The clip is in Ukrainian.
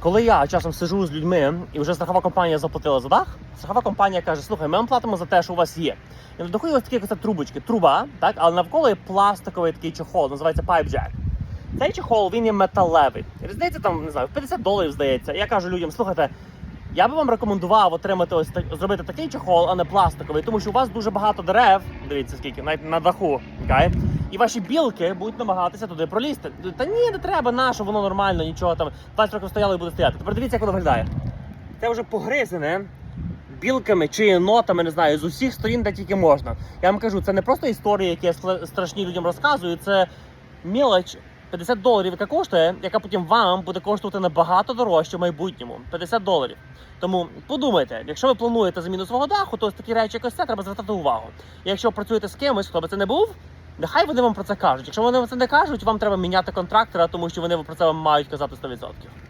Коли я часом сижу з людьми і вже страхова компанія заплатила за дах, страхова компанія каже: слухай, ми вам платимо за те, що у вас є. І на даху ось такі ось трубочки, труба, так, але навколо є пластиковий такий чохол, називається pipe jack. Цей чохол він є металевий. Різниця там не знаю, 50 доларів здається. Я кажу людям, слухайте. Я би вам рекомендував отримати ось так, зробити такий чохол, а не пластиковий, тому що у вас дуже багато дерев. Дивіться, скільки навіть на даху, окей? І ваші білки будуть намагатися туди пролізти. Та ні, не треба, нащо, воно нормально, нічого там. 20 років стояло і буде стояти. Тепер дивіться, як воно виглядає. Це вже погризене білками чи єнотами, не знаю, з усіх сторін, де тільки можна. Я вам кажу, це не просто історії, які я страшні людям розказую, це мілоч 50 доларів, яка коштує, яка потім вам буде коштувати набагато дорожче в майбутньому. 50 доларів. Тому подумайте, якщо ви плануєте заміну свого даху, то ось такі речі, як ось це, треба звертати увагу. Якщо працюєте з кимось, хто би це не був. Нехай вони вам про це кажуть. Якщо вони вам це не кажуть, вам треба міняти контрактора, тому що вони про це вам мають казати 100%.